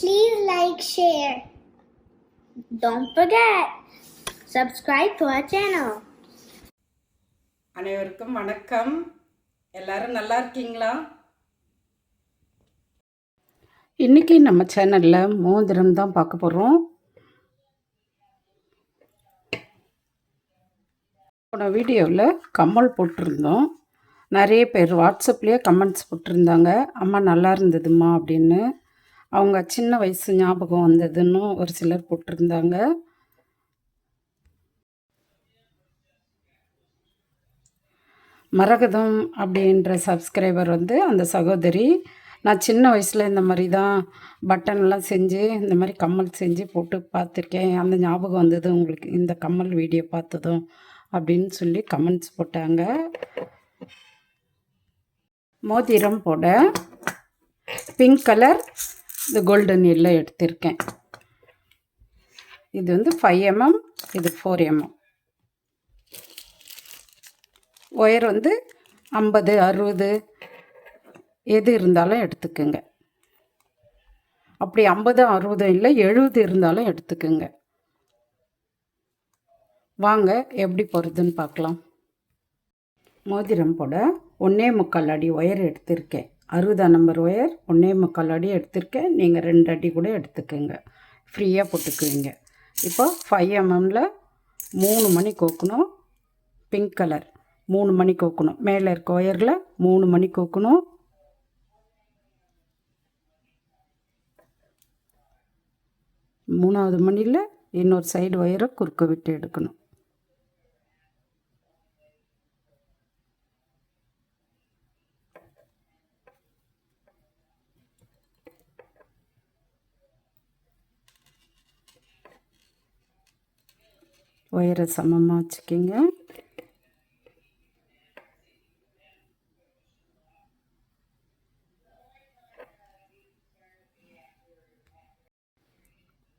Please like, share. Don't forget, subscribe to our channel. அனைவருக்கும் வணக்கம். எல்லாரும் நல்லா இருக்கீங்களா? இன்றைக்கி நம்ம சேனலில் மோதிரம் தான் பார்க்க போகிறோம் போன வீடியோவில் கம்மல் போட்டிருந்தோம். நிறைய பேர் வாட்ஸ்அப்லேயே கமெண்ட்ஸ் போட்டிருந்தாங்க. அம்மா நல்லா இருந்ததும்மா அப்படின்னு. அவங்க சின்ன வயசு ஞாபகம் வந்ததுன்னு ஒரு சிலர் போட்டிருந்தாங்க. மரகதம் அப்படின்ற சப்ஸ்கிரைபர் வந்து அந்த சகோதரி. நான் சின்ன வயசில் இந்த மாதிரி தான் பட்டன்லாம் செஞ்சு இந்த மாதிரி கம்மல் செஞ்சு போட்டு பார்த்துருக்கேன். அந்த ஞாபகம் வந்தது உங்களுக்கு இந்த கம்மல் வீடியோ பார்த்ததும் அப்படின்னு சொல்லி கமெண்ட்ஸ் போட்டாங்க. மோதிரம் போட. பிங்க் கலர் இந்த கோல்டன் எல்லோ எடுத்திருக்கேன். இது வந்து ஃபைவ் எம்எம் இது ஃபோர் எம்எம் ஒயர் வந்து ஐம்பது அறுபது எது இருந்தாலும் எடுத்துக்கோங்க. அப்படி ஐம்பது அறுபது இல்லை எழுபது இருந்தாலும் எடுத்துக்கோங்க. வாங்க எப்படி போகிறதுன்னு பார்க்கலாம். மோதிரம் போட ஒன்றே முக்கால் அடி ஒயர் எடுத்திருக்கேன். அறுபதாம் நம்பர் ஒயர் ஒன்றே முக்கால் அடி எடுத்திருக்கேன். நீங்கள் ரெண்டு அடி கூட எடுத்துக்கோங்க. ஃப்ரீயாக போட்டுக்குவீங்க. இப்போ ஃபைவ் எம்எம்மில் மூணு மணி கோக்கணும். பிங்க் கலர் மூணு மணி கோக்கணும். மேலே இருக்க ஒயரில் மூணு மணி கோக்கணும். மூணாவது மணியில் இன்னொரு சைடு ஒயரை குறுக்க விட்டு எடுக்கணும். ஒயரை சமமாக வச்சுக்கிங்க.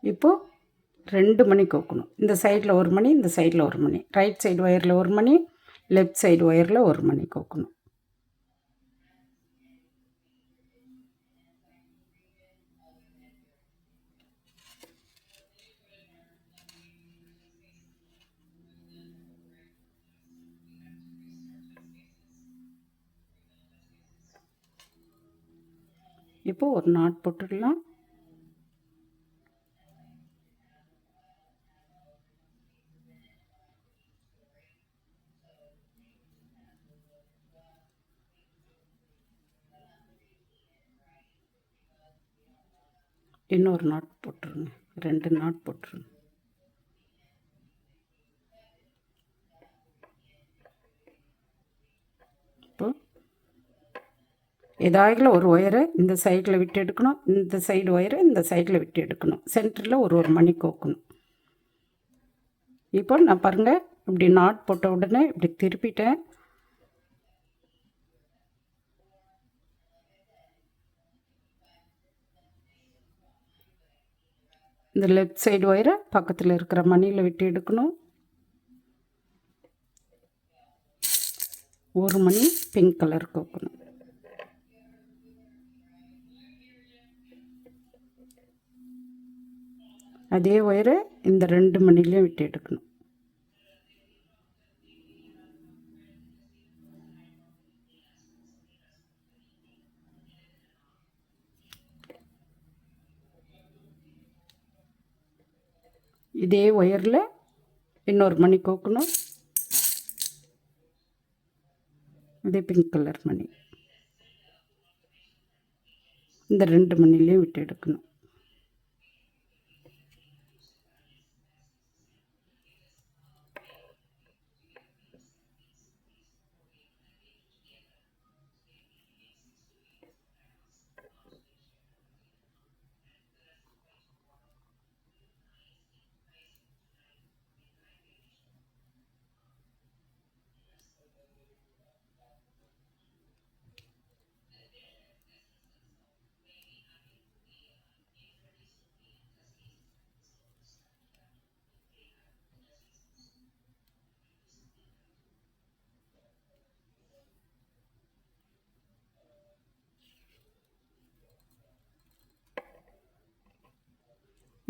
இப்போது ரெண்டு மணி கோக்கணும். இந்த சைடில் ஒரு மணி இந்த சைடில் ஒரு மணி. ரைட் சைடு ஒயரில் ஒரு மணி லெஃப்ட் சைடு ஒயரில் ஒரு மணி கோக்கணும். இப்போது ஒரு நாட் போட்டுடலாம். இன்னொரு நாட் போட்டுருங்க. ரெண்டு நாட் போட்டுருங்க இப்போ ஏதாயிலும் ஒரு ஒயரை இந்த சைடில் விட்டு எடுக்கணும். இந்த சைடு ஒயரை இந்த சைடில் விட்டு எடுக்கணும். சென்டரில் ஒரு ஒரு மணி கோக்கணும். இப்போ நான் பாருங்கள் இப்படி நாட் போட்ட உடனே இப்படி திருப்பிட்டேன். இந்த லெஃப்ட் சைடு ஒயரை பக்கத்தில் இருக்கிற மணியில் விட்டு எடுக்கணும். ஒரு மணி பிங்க் கலர் கோக்கணும். அதே ஒயரை இந்த ரெண்டு மணிலையும் விட்டு எடுக்கணும். இதே ஒயரில் இன்னொரு மணி கோக்கணும். இதே பிங்க் கலர் மணி. இந்த ரெண்டு மணிலையும் விட்டு எடுக்கணும்.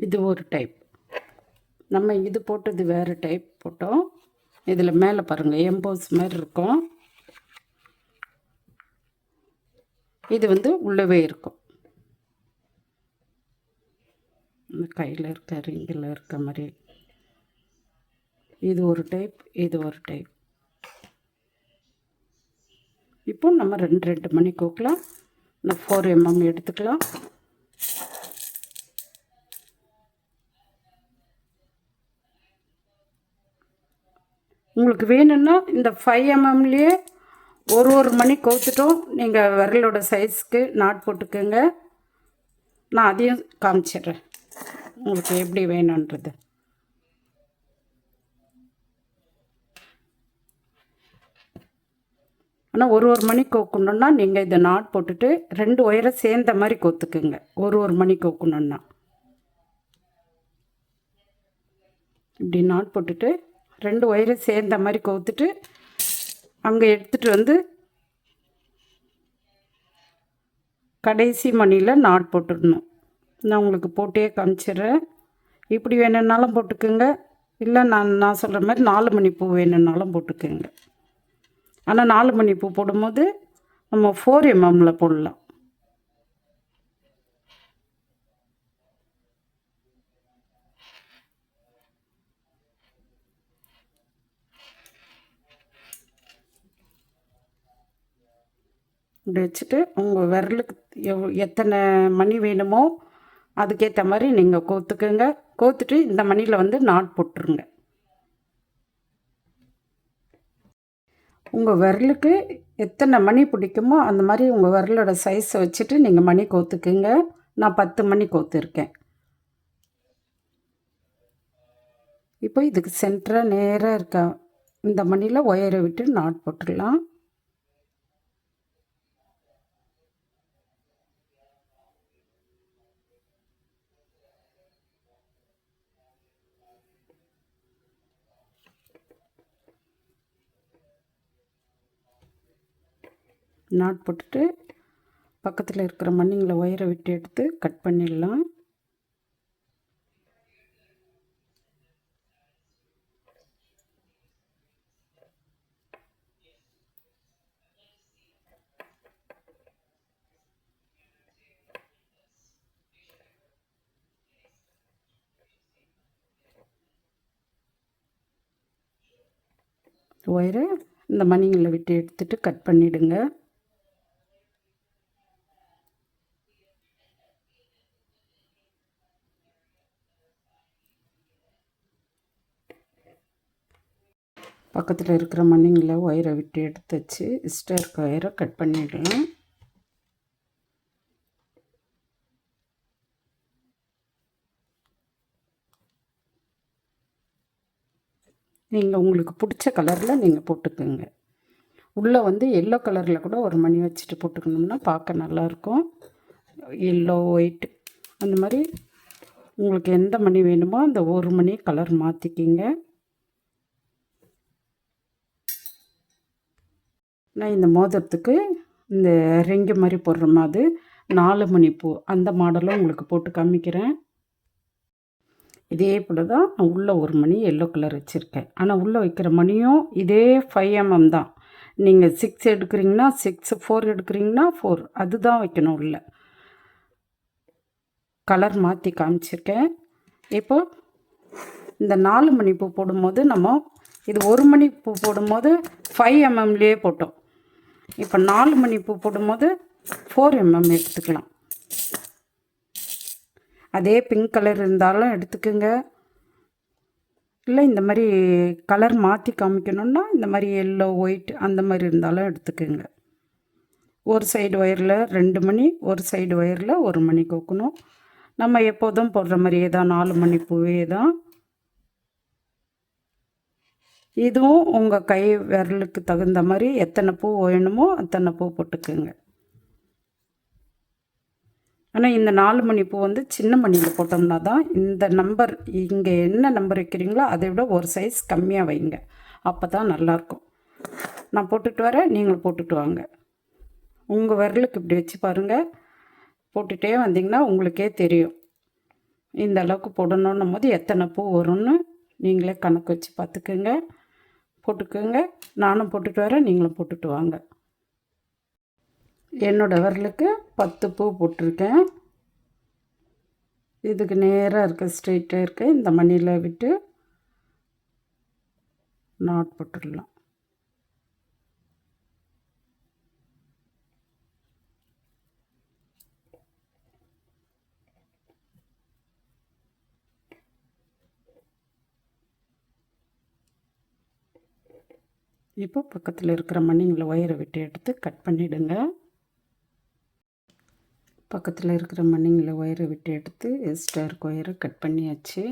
இது ஒரு டைப் நம்ம இது போட்டது வேறு டைப் போட்டோம். இதில் மேலே பாருங்கள் எம்போஸ் மாதிரி இருக்கும். இது வந்து உள்ளவே இருக்கும். இந்த கையில் இருக்க ரிங்கில் இருக்க மாதிரி. இது ஒரு டைப் இது ஒரு டைப் இப்போ நம்ம ரெண்டு ரெண்டு மணி கோக்கலாம் இந்த ஃபோர் எம்எம் எடுத்துக்கலாம். உங்களுக்கு வேணும்னா இந்த ஃபைவ் எம்எம்லேயே ஒரு ஒரு மணி கோத்துட்டும். நீங்கள் விரலோட சைஸ்க்கு நாட் போட்டுக்கோங்க. நான் அதையும் காமிச்சிடுறேன். உங்களுக்கு எப்படி வேணுன்றது ஆனால் ஒரு ஒரு மணி கோக்கணுன்னா நீங்கள் இதை நாட் போட்டுட்டு ரெண்டு ஒயரை சேர்ந்த மாதிரி கோத்துக்குங்க. ஒரு ஒரு மணி கோக்கணுன்னா இப்படி நாட் போட்டுட்டு ரெண்டு ஒயரும் சேர்ந்த மாதிரி கோத்துட்டு அங்கே எடுத்துகிட்டு வந்து கடைசி மணியில் நாட் போட்டுடணும். நான் உங்களுக்கு போட்டே காமிச்சிடுறேன். இப்படி வேணும்னாலும் போட்டுக்கோங்க. இல்லை நான் நான் சொல்கிற மாதிரி நாலு மணி பூ வேணும்னாலும் போட்டுக்கோங்க. ஆனால் நாலு மணி பூ போடும்போது நம்ம ஃபோர் எம்எம்மில் போடலாம். இப்படி வச்சுட்டு உங்கள் விரலுக்கு எவ் எத்தனை மணி வேணுமோ அதுக்கேற்ற மாதிரி நீங்கள் கோத்துக்குங்க. கோத்துட்டு இந்த மணியில் வந்து நாட் போட்டுருங்க. உங்கள் விரலுக்கு எத்தனை மணி பிடிக்குமோ அந்த மாதிரி உங்கள் விரலோட சைஸை வச்சுட்டு நீங்கள் மணி கோத்துக்குங்க. நான் பத்து மணி கோத்துருக்கேன். இப்போ இதுக்கு சென்டராக நேராக இருக்க இந்த மணியில் ஒயரை விட்டு நாட் போட்டுடலாம். நாட் போட்டுட்டு பக்கத்தில் இருக்கிற மண்ணிங்களை ஒயரை விட்டு எடுத்து கட் பண்ணிடலாம். ஒயரை இந்த மணிங்களை விட்டு எடுத்துட்டு கட் பண்ணிவிடுங்க பக்கத்தில் இருக்கிற மண்ணிங்கில் ஒயரை விட்டு எடுத்து வச்சு எக்ஸ்ட்ரா இருக்க ஒயரை கட் பண்ணிடலாம். நீங்கள் உங்களுக்கு பிடிச்ச கலரில் நீங்கள் போட்டுக்கோங்க. உள்ளே வந்து எல்லோ கலரில் கூட ஒரு மணி வச்சுட்டு போட்டுக்கணும்னா பார்க்க நல்லாயிருக்கும். எல்லோ ஒயிட் அந்த மாதிரி உங்களுக்கு எந்த மணி வேணுமோ அந்த ஒரு மணி கலர் மாற்றிக்கிங்க நான் இந்த மோதிரத்துக்கு இந்த ரெங்கு மாதிரி போடுற மாதிரி நாலு மணி பூ அந்த மாடலும் உங்களுக்கு போட்டு காமிக்கிறேன். இதே போல் தான் நான் உள்ளே ஒரு மணி எல்லோ கலர் வச்சுருக்கேன். ஆனால் உள்ளே வைக்கிற மணியும் இதே ஃபைவ் எம்எம் mm தான். நீங்கள் சிக்ஸ் எடுக்கிறீங்கன்னா சிக்ஸ் ஃபோர் எடுக்கிறீங்கன்னா ஃபோர் அதுதான் வைக்கணும் உள்ள. கலர் மாற்றி காமிச்சிருக்கேன். இப்போ இந்த நாலு மணி பூ போடும்போது நம்ம இது ஒரு மணி பூ போடும்போது ஃபைவ் எம்எம்லேயே mm போட்டோம். இப்போ நாலு மணி பூ போடும்போது ஃபோர் எம்எம் எடுத்துக்கலாம். அதே பிங்க் கலர் இருந்தாலும் எடுத்துக்கோங்க. இல்லை இந்த மாதிரி கலர் மாற்றி காமிக்கணுன்னா இந்த மாதிரி எல்லோ ஒயிட் அந்த மாதிரி இருந்தாலும் எடுத்துக்கோங்க. ஒரு சைடு ஒயரில் ரெண்டு மணி ஒரு சைடு ஒயரில் ஒரு மணி கோக்கணும். நம்ம எப்போதும் போடுற மாதிரியே தான் நாலு மணி பூவே தான். இதுவும் உங்கள் கை விரலுக்கு தகுந்த மாதிரி எத்தனை பூ வேணுமோ அத்தனை பூ போட்டுக்குங்க. ஆனால் இந்த நாலு மணி பூ வந்து சின்ன மணியில் போட்டோம்னா தான் இந்த நம்பர் இங்கே என்ன நம்பர் வைக்கிறீங்களோ அதை விட ஒரு சைஸ் கம்மியாக வைங்க. அப்போ தான் நல்லாயிருக்கும். நான் போட்டுட்டு வரேன் நீங்கள் போட்டுட்டு வாங்க. உங்கள் விரலுக்கு இப்படி வச்சு பாருங்கள் போட்டுகிட்டே வந்தீங்கன்னா உங்களுக்கே தெரியும். இந்த அளவுக்கு போடணுன்னும் போது எத்தனை பூ வரும்னு நீங்களே கணக்கு வச்சு பார்த்துக்குங்க. போட்டுக்கோங்க. நானும் போட்டுட்டு வரேன். நீங்களும் போட்டுட்டு வாங்க. என்னோட விரலுக்கு பத்து பூ போட்டிருக்கேன். இதுக்கு நேராக இருக்க ஸ்ட்ரெயிட்டாக இருக்க இந்த மணியில் விட்டு நாட் போட்டுடலாம். இப்போ பக்கத்தில் இருக்கிற மண்ணிங்கில் ஒயரை விட்டு எடுத்து கட் பண்ணிவிடுங்க பக்கத்தில் இருக்கிற மண்ணிங்கில் ஒயரை விட்டு எடுத்து எக்ஸ்ட்ரா இருக்க ஒயரை கட் பண்ணியாச்சு.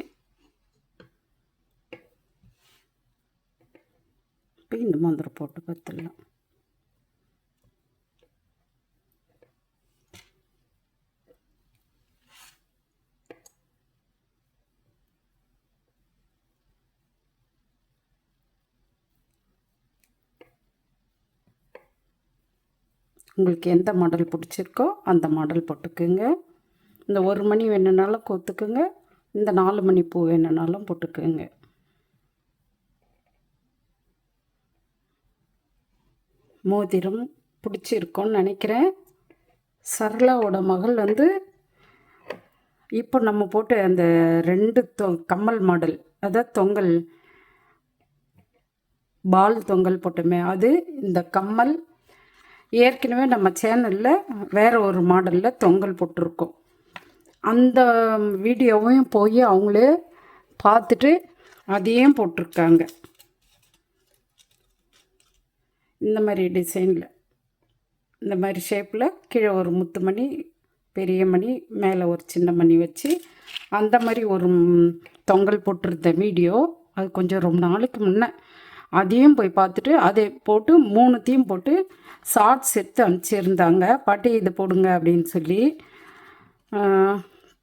இப்போ இந்த மந்திரம் போட்டு பார்த்துடலாம். உங்களுக்கு எந்த மாடல் பிடிச்சிருக்கோ அந்த மாடல் போட்டுக்குங்க. இந்த ஒரு மணி வேணுனாலும் கோத்துக்குங்க. இந்த நாலு மணி பூ வேணுனாலும் போட்டுக்குங்க. மோதிரம் பிடிச்சிருக்கோன்னு நினைக்கிறேன். சரளாவோட மகள் வந்து இப்போ நம்ம போட்டு அந்த ரெண்டு தொ கம்மல் மாடல் அதாவது தொங்கல் பால் தொங்கல் போட்டோமே அது இந்த கம்மல் ஏற்கனவே நம்ம சேனலில் வேறு ஒரு மாடலில் தொங்கல் போட்டிருக்கோம். அந்த வீடியோவையும் போய் அவங்களே பார்த்துட்டு அதையும் போட்டிருக்காங்க. இந்த மாதிரி டிசைனில். இந்த மாதிரி ஷேப்பில் கீழே ஒரு முத்து மணி பெரிய மணி மேலே ஒரு சின்ன மணி வச்சு அந்த மாதிரி ஒரு தொங்கல் போட்டிருந்த வீடியோ. அது கொஞ்சம் ரொம்ப நாளைக்கு முன்னே அதையும் போய் பார்த்துட்டு அதை போட்டு மூணுத்தையும் போட்டு ஷார்ட்ஸ் எடுத்து அனுப்பிச்சிருந்தாங்க. பாட்டி இது போடுங்க அப்படின்னு சொல்லி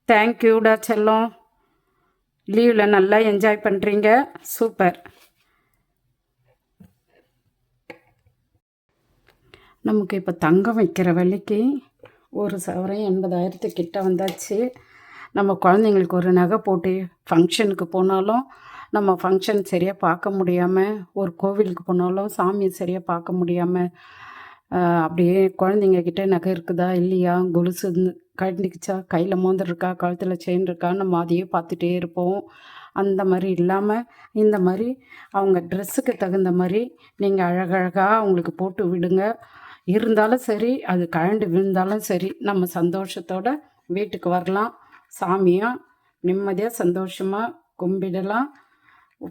தேங்க்யூடா செல்லம். லீவில் நல்லா என்ஜாய் பண்ணுறீங்க சூப்பர் நமக்கு இப்போ தங்கம் வைக்கிற விலைக்கு ஒரு சவரம் எண்பதாயிரத்து கிட்ட வந்தாச்சு. நம்ம குழந்தைங்களுக்கு ஒரு நகை போட்டு ஃபங்க்ஷனுக்கு போனாலும் நம்ம ஃபங்க்ஷன் சரியாக பார்க்க முடியாமல் ஒரு கோவிலுக்கு போனாலும் சாமியை சரியாக பார்க்க முடியாமல் அப்படியே குழந்தைங்க கிட்ட நகை இருக்குதா இல்லையா கொலுசு இருந்து- கையில் மோந்துருக்கா இருக்கா கழுத்தில் செயின் இருக்கா நம்ம அதையே பார்த்துட்டே இருப்போம். அந்த மாதிரி இல்லாமல் இந்த மாதிரி அவங்க ட்ரெஸ்ஸுக்கு தகுந்த மாதிரி நீங்கள் அழகழகாக அவங்களுக்கு போட்டு விடுங்க. இருந்தாலும் சரி அது கழண்டு விழுந்தாலும் சரி நம்ம சந்தோஷத்தோட வீட்டுக்கு வரலாம். சாமியாக நிம்மதியாக சந்தோஷமாக கும்பிடலாம்.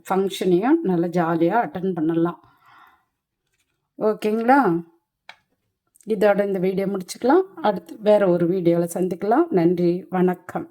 ஃபங்க்ஷனையும் நல்லா ஜாலியாக அட்டன் பண்ணலாம். ஓகேங்களா இதோட இந்த வீடியோ முடிச்சுக்கலாம். அடுத்து வேறு ஒரு வீடியோவில் சந்திக்கலாம். நன்றி. வணக்கம்.